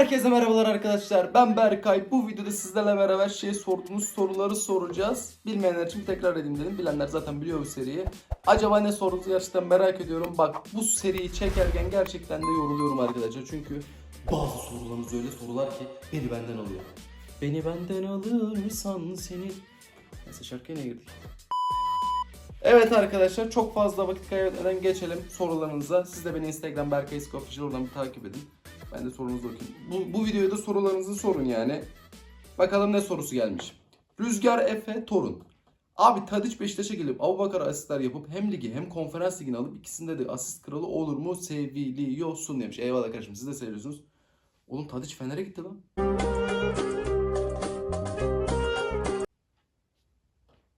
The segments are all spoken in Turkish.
Herkese merhabalar arkadaşlar. Ben Berkay. Bu videoda sizlerle beraber şey sorduğunuz soruları soracağız. Bilmeyenler için tekrar edeyim dedim. Bilenler zaten biliyor bu seriyi. Acaba ne sorduğunuzu gerçekten merak ediyorum. Bak bu seriyi çekerken gerçekten de yoruluyorum arkadaşlar. Çünkü bazı sorularınız öyle sorular ki beni benden alıyor. Beni benden alırsan seni. Neyse şarkıya ne girdik? Evet arkadaşlar çok fazla vakit kaybetmeden geçelim sorularınıza. Siz de beni Instagram Berkay Official oradan bir takip edin. Ben de sorunuzu okuyayım. Bu, bu videoda sorularınızı sorun yani. Bakalım ne sorusu gelmiş. Rüzgar Efe Torun. Abi Tadiç Beşiktaş'a gelip Abubakar asistler yapıp hem ligi hem konferans ligini alıp ikisinde de asist kralı olur mu seviliyorsun demiş. Eyvallah kardeşim siz de seviyorsunuz. Oğlum Tadiç Fener'e gitti lan.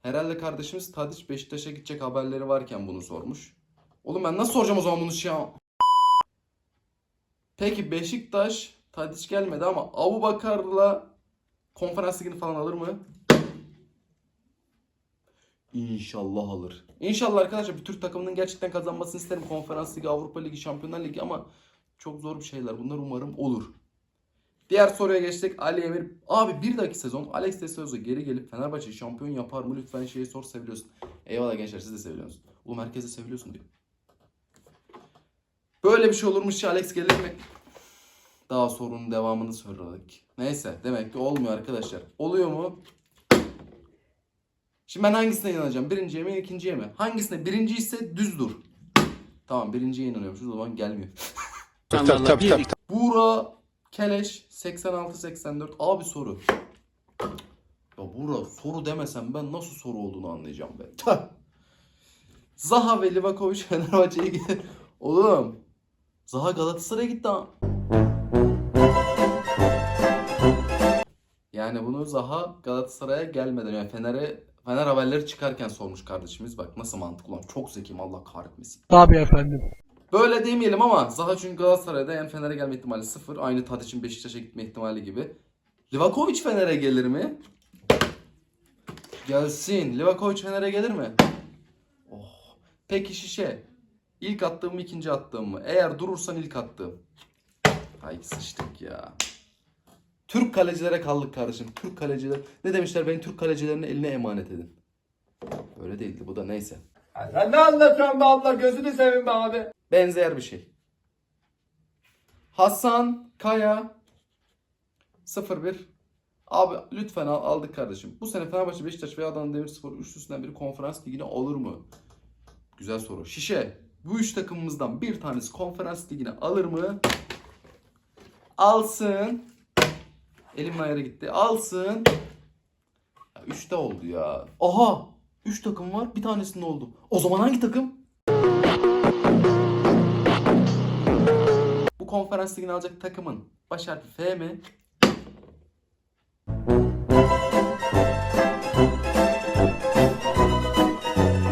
Herhalde kardeşimiz Tadiç Beşiktaş'a gidecek haberleri varken bunu sormuş. Oğlum ben nasıl soracağım o zaman bunu ya? Peki Beşiktaş Tadiç gelmedi ama Abu Bakar'la konferans ligini falan alır mı? İnşallah alır. İnşallah arkadaşlar bir Türk takımının gerçekten kazanmasını isterim. Konferans ligi, Avrupa ligi, Şampiyonlar ligi ama çok zor bir şeyler. Bunlar umarım olur. Diğer soruya geçtik. Ali Emir. Abi bir dahaki sezon Alex de Souza geri gelip Fenerbahçe'yi şampiyon yapar mı? Lütfen şeyi sor seviyorsun. Eyvallah gençler siz de seviyorsunuz. Oğlum herkes de seviyorsun diyor. Böyle bir şey olurmuş ya Alex gelir mi? Daha sorunun devamını söyledik. Neyse demek ki olmuyor arkadaşlar. Oluyor mu? Şimdi ben hangisine inanacağım? Birinciye mi ikinciye mi? Hangisine? Birinci ise düz dur. Tamam birinciye inanıyormuşuz o zaman gelmiyor. Tabii tabii tabii. tabii. Buğra Keleş 86-84 abi soru. Ya Buğra soru demesem ben nasıl soru olduğunu anlayacağım ben. Zaha ve Livakovic Fenerbahçe'ye gider. Oğlum Zaha Galatasaray'a gitti ha. Yani bunu Zaha Galatasaray'a gelmeden yani Fener'e Fener haberleri çıkarken sormuş kardeşimiz. Bak nasıl mantıklı lan. Çok zekiyim Allah kahretmesin. Tabii efendim. Böyle demeyelim ama Zaha çünkü Galatasaray'da yani Fener'e gelme ihtimali sıfır. Aynı Tadic'in Beşiktaş'a gitme ihtimali gibi. Livakovic Fener'e gelir mi? Gelsin. Livakovic Fener'e gelir mi? Oh. Peki şişe. İlk attığım mı ikinci attığım mı? Eğer durursan ilk attığım. Ay sıçtık ya. Türk kalecilere kaldık kardeşim. Türk kaleciler. Ne demişler? Beni Türk kalecilerinin eline emanet edin. Öyle değildi bu da neyse. Sen ne anlatıyorsun be abla gözünü seveyim be abi. Benzer bir şey. Hasan Kaya 01 Abi lütfen al, aldık kardeşim. Bu sene Fenerbahçe, Beşiktaş veya Adana Demirspor üçlüsünden biri konferans ligine alır mı? Güzel soru. Şişe. Bu üç takımımızdan bir tanesi konferans ligine alır mı? Alsın. Elim ayarı gitti. Alsın. Ya, üçte oldu ya. Aha! Üç takım var. Bir tanesinde oldu. O zaman hangi takım? Bu konferans ligini alacak takımın baş harfi F mi?